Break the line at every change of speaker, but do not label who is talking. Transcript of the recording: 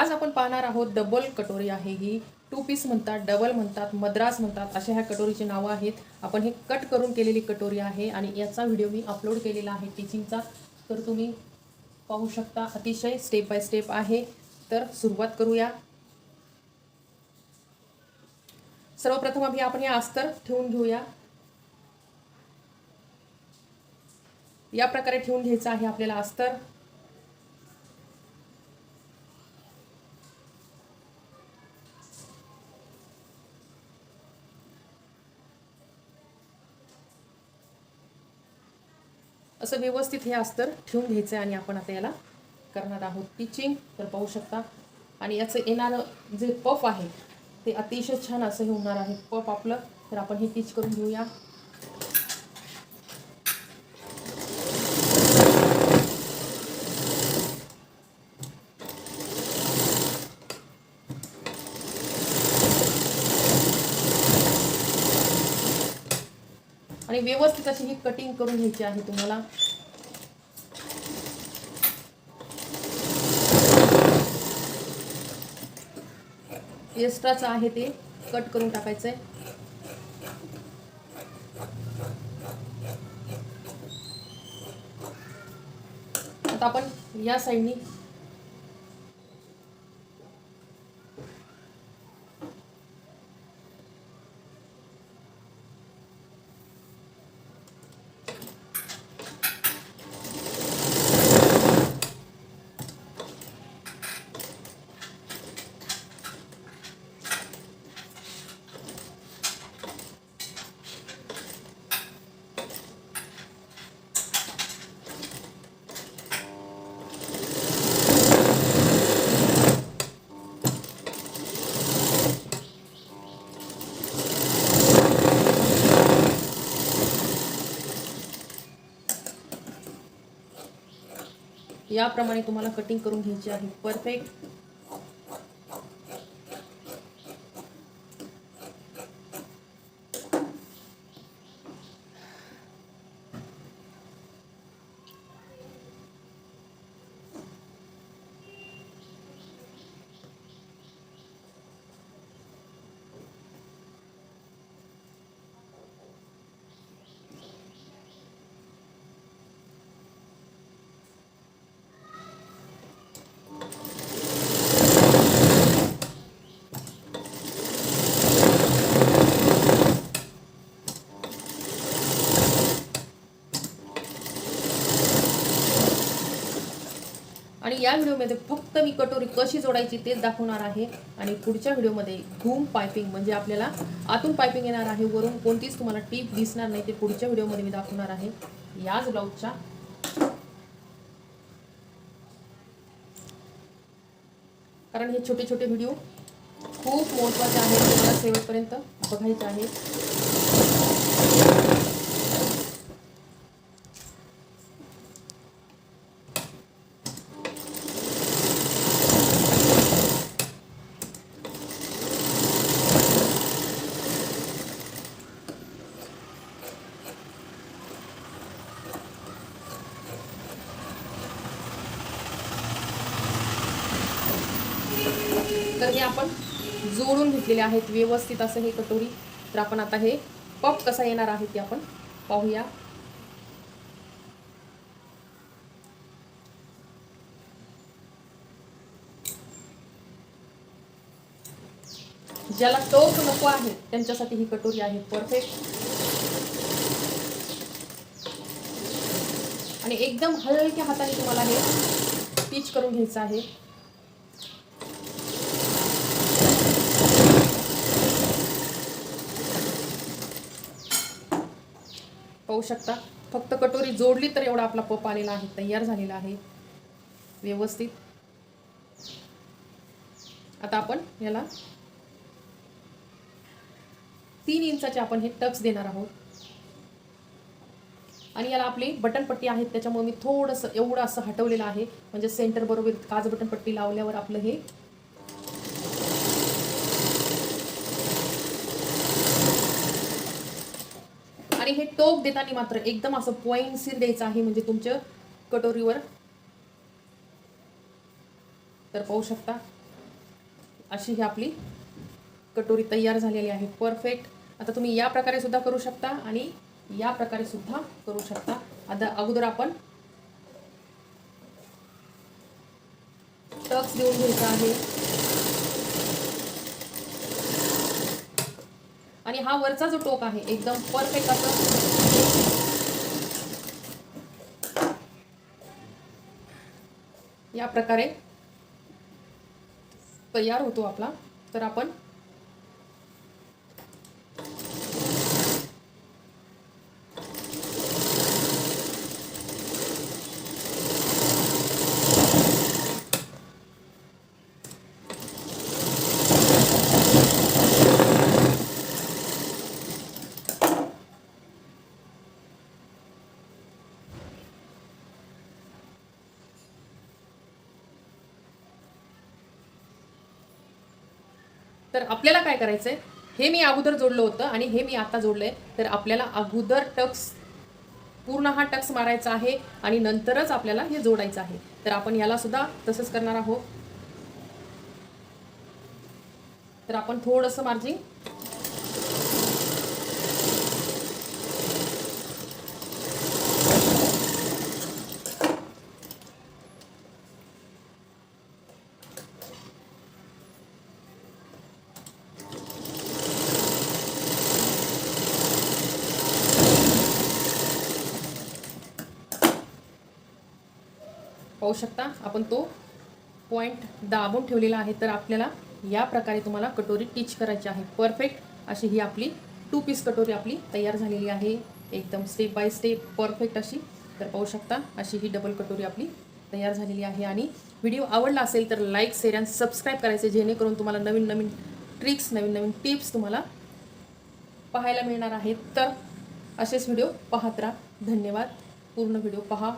आज आपण पाहणार आहोत डबल कटोरी आहे ही. टू पीस म्हणतात डबल म्हणतात मद्रास म्हणतात अशा ह्या कटोरीची नावं आहेत. आपण हे कट करून केलेली कटोरी आहे आणि याचा व्हिडिओ मी अपलोड केलेला आहे. टीचिंगचा तर तुम्ही पाहू शकता अतिशय स्टेप बाय स्टेप आहे. तर सुरुवात करूया. सर्वप्रथम आम्ही आपण हे अस्तर ठेवून घेऊया. या प्रकारे ठेवून घ्यायचं आहे आपल्याला अस्तर. असं व्यवस्थित हे अस्तर ठेवून घ्यायचं आहे आणि आपण आता याला करणार आहोत टिचिंग तर पाहू शकता. आणि याचं येणारं जे पफ आहे ते अतिशय छान असं हे होणार आहे. पफ आपलं. तर आपण हे टीच करून घेऊया. आणि व्यवस्थित अशी ही कटिंग करून घ्यायची आहे तुम्हाला. एक्स्ट्राचं आहे ते कट करून टाकायचं आहे आता आपण या साईडनी याप्रमाणे तुम्हाला कटिंग करून घ्यायची आहे. परफेक्ट आणि या व्हिडिओमध्ये फक्त मी कटोरी कशी जोडायची तेच दाखवणार आहे. आणि पुढच्या व्हिडिओमध्ये घूम पायपिंग म्हणजे आपल्याला आतून पायपिंग येणार आहे. वरून कोणतीच तुम्हाला टीप दिसणार नाही. ते पुढच्या व्हिडिओमध्ये मी दाखवणार आहे. याच ब्लाऊजच्या कारण हे छोटे छोटे व्हिडिओ खूप महत्त्वाचे आहेत. तुम्हाला शेवटपर्यंत बघायचे आहेत. तर हे आपण जोडून घेतलेले आहेत व्यवस्थित असं हे कटोरी. तर आपण आता हे पप कसा येणार आहे ते आपण पाहूया. ज्याला टोक नको आहे त्यांच्यासाठी ही कटोरी आहे परफेक्ट आणि एकदम हलक्या हाताने तुम्हाला हे पीच करून घ्यायचं आहे. पाहू शकता. फक्त कटोरी जोडली तर एवढा आपला पप आलेला आहे तयार झालेला आहे. व्यवस्थित. आता आपण याला तीन इंचाचे आपण हे टक्स देणार आहोत. आणि याला आपली बटन पट्टी आहे त्याच्यामुळे मी थोडंसं एवढं असं हटवलेलं आहे. म्हणजे सेंटर बरोबर काज बटनपट्टी लावल्यावर आपलं हे आणि हे टोक देताना मात्र एकदम असं पॉईंट सिर द्यायचं आहे म्हणजे तुमच्या कटोरीवर. तर पाहू शकता अशी ही आपली कटोरी तयार झालेली आहे. परफेक्ट आता तुम्ही या प्रकारे सुद्धा करू शकता आणि या प्रकारे सुद्धा करू शकता. आता अगोदर आपण टक्स देऊन घ्यायचा आहे. आणि हा वरचा जो टोक आहे एकदम परफेक्ट असं. या प्रकारे तयार होतो आपला. तर आपण तर आपल्याला काय करायचंय? हे मी अगोदर जोडलं होतं आणि हे मी आता जोडलंय. तर आपल्याला अगोदर टक्स पूर्ण हा टक्स मारायचा आहे आणि नंतरच आपल्याला हे जोडायचं आहे. तर आपण याला सुद्धा तसंच करणार आहोत. तर आपण थोडंसं मार्जिन पाहू शकता. आपण तो पॉईंट दाबून ठेवलेला आहे. तर आपल्याला या प्रकारे तुम्हाला कटोरी टीच करायची आहे. परफेक्ट अशी ही आपली टू पीस कटोरी आपली तयार झालेली आहे. एकदम स्टेप बाय स्टेप परफेक्ट अशी. तर पाहू शकता अशी ही डबल कटोरी आपली तयार झालेली आहे. आणि व्हिडिओ आवडला असेल तर लाईक शेअर आणि सबस्क्राईब करायचे जेणेकरून तुम्हाला नवीन नवीन ट्रिक्स नवीन नवीन टिप्स तुम्हाला पाहायला मिळणार आहेत. तर असेच व्हिडिओ पाहत राहा. धन्यवाद. पूर्ण व्हिडिओ पहा.